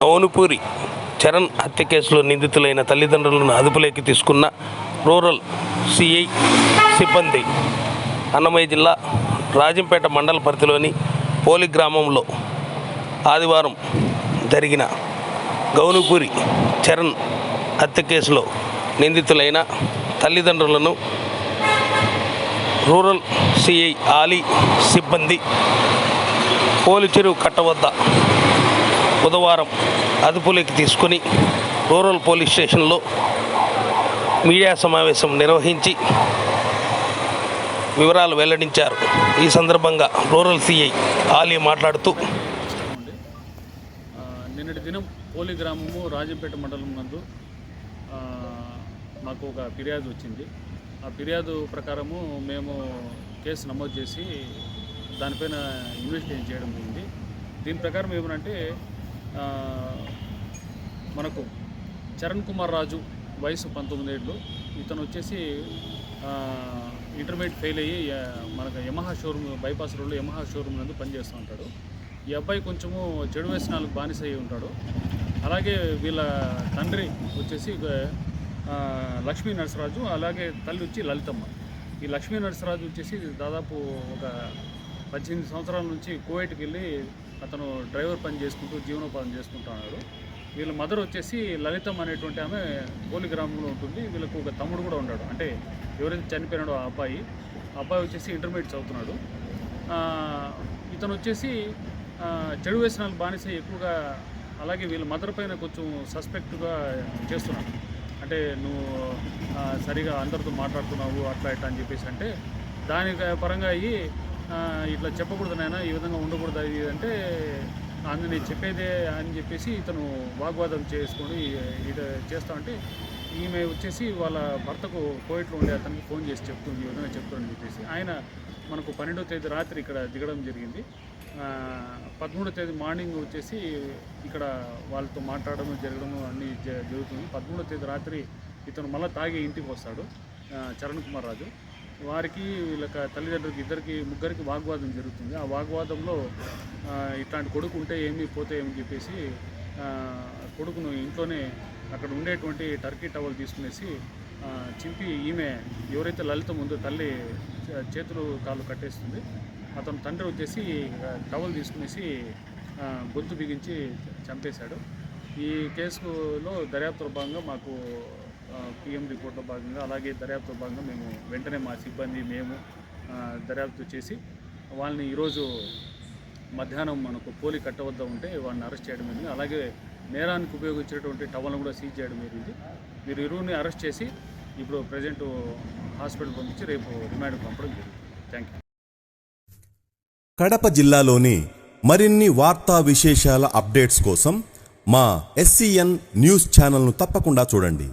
అవునుపూరి చరణ్ హత్య కేసులో నిందితులైన తల్లిదండ్రులను అదుపులోకి తీసుకున్న రూరల్ సిఐ సిబ్బంది. అన్నమయ్య జిల్లా రాజంపేట మండల పరిధిలోని పోలి గ్రామంలో ఆదివారం జరిగిన గౌనుపూరి చరణ్ హత్య కేసులో నిందితులైన తల్లిదండ్రులను రూరల్ సిఐ ఆలీ సిబ్బంది పోలిచెరువు కట్ట వద్ద బుధవారం అదుపులోకి తీసుకుని రూరల్ పోలీస్ స్టేషన్లో మీడియా సమావేశం నిర్వహించి వివరాలు వెల్లడించారు. ఈ సందర్భంగా రూరల్ సిఐ ఆలీ మాట్లాడుతూ నిన్నటి దినం పోలి గ్రామము రాజంపేట మండలం నందు మాకు ఒక ఫిర్యాదు వచ్చింది. ఆ ఫిర్యాదు ప్రకారము మేము కేసు నమోదు చేసి దానిపైన ఇన్వెస్టిగేషన్ చేయడం జరిగింది. దీని ప్రకారం ఏమనంటే మనకు చరణ్ కుమార్ రాజు వయసు పంతొమ్మిది ఏళ్ళు. ఇతను వచ్చేసి ఇంటర్మీడియట్ ఫెయిల్ అయ్యి మనకు యమహా షోరూమ్ బైపాస్ రోడ్లో యమహా షోరూమ్ నందు పనిచేస్తూ ఉంటాడు. ఈ అబ్బాయి కొంచెము చెడు వ్యసనాలకు బానిస అయి ఉంటాడు. అలాగే వీళ్ళ తండ్రి వచ్చేసి లక్ష్మీ నరసరాజు అలాగే తల్లి వచ్చి లలితమ్మ. ఈ లక్ష్మీ నరసరాజు వచ్చేసి దాదాపు ఒక పద్దెనిమిది సంవత్సరాల నుంచి కువైట్కి వెళ్ళి అతను డ్రైవర్ పని చేసుకుంటూ జీవనోపాధి చేసుకుంటున్నాడు వీళ్ళ మదర్ వచ్చేసి లలితం అనేటువంటి ఆమె గోలి గ్రామంలో ఉంటుంది. వీళ్ళకు ఒక తమ్ముడు కూడా ఉన్నాడు. అంటే ఎవరైతే చనిపోయినాడో ఆ అబ్బాయి ఆ అబ్బాయి వచ్చేసి ఇంటర్మీడియట్ చదువుతున్నాడు. ఇతను వచ్చేసి చెడు వ్యసనాలు బానిస ఎక్కువగా అలాగే వీళ్ళ మదర్ పైన కొంచెం సస్పెక్ట్గా చేస్తున్నాడు అంటే నువ్వు సరిగా అందరితో మాట్లాడుతున్నావు అట్లా ఇట్లా అని చెప్పేసి అంటే దాని పరంగా అయ్యి ఇట్లా చెప్పకూడదు నాయన ఈ విధంగా ఉండకూడదు అది ఇది అంటే అందు నేను చెప్పేదే అని చెప్పేసి ఇతను వాగ్వాదం చేసుకొని ఇట చేస్తా అంటే ఈమె వచ్చేసి వాళ్ళ భర్తకు కోయిట్లో ఉండే అతనికి ఫోన్ చేసి చెప్తుంది ఈ విధంగా చెప్తుందని చెప్పేసి. ఆయన మనకు పన్నెండో తేదీ రాత్రి ఇక్కడ దిగడం జరిగింది. పదమూడో తేదీ మార్నింగ్ వచ్చేసి ఇక్కడ వాళ్ళతో మాట్లాడడం జరగడం అన్నీ జ- జరుగుతుంది. పదమూడో తేదీ రాత్రి ఇతను మళ్ళీ తాగి ఇంటికి వస్తాడు చరణ్ కుమార్ రాజు. వారికి వీళ్ళ తల్లిదండ్రులకి ఇద్దరికి ముగ్గురికి వాగ్వాదం జరుగుతుంది. ఆ వాగ్వాదంలో ఇట్లాంటి కొడుకు ఉంటే ఏమి పోతే చెప్పేసి కొడుకును ఇంట్లోనే అక్కడ ఉండేటువంటి టర్కీ టవల్ తీసుకునేసి చింపి ఈమె ఎవరైతే లలిత ఉందో తల్లి చే- చేతులు కాళ్ళు కట్టేస్తుంది అతను తండ్రి వచ్చేసి టవల్ తీసుకునేసి గొంతు బిగించి చంపేశాడు. ఈ కేసులో దర్యాప్తుల భాగంగా మాకు పిఎం రిపోర్ట్లో భాగంగా అలాగే దర్యాప్తులో భాగంగా మేము వెంటనే మా సిబ్బంది మేము దర్యాప్తు చేసి వాళ్ళని ఈరోజు మధ్యాహ్నం మనకు పోలి కట్ట వద్ద ఉంటే వాడిని అరెస్ట్ చేయడం జరిగింది. అలాగే నేరానికి ఉపయోగించేటువంటి టవల్ను కూడా సీజ్ చేయడం జరిగింది. మీరు ఇరువుని అరెస్ట్ చేసి ఇప్పుడు ప్రజెంట్ హాస్పిటల్ పంపించి రేపు రిమాండ్ పంపడం జరిగింది. థ్యాంక్ యూ కడప జిల్లాలోని మరిన్ని వార్తా విశేషాల అప్డేట్స్ కోసం మా ఎస్సీఎన్ న్యూస్ ఛానల్ను తప్పకుండా చూడండి.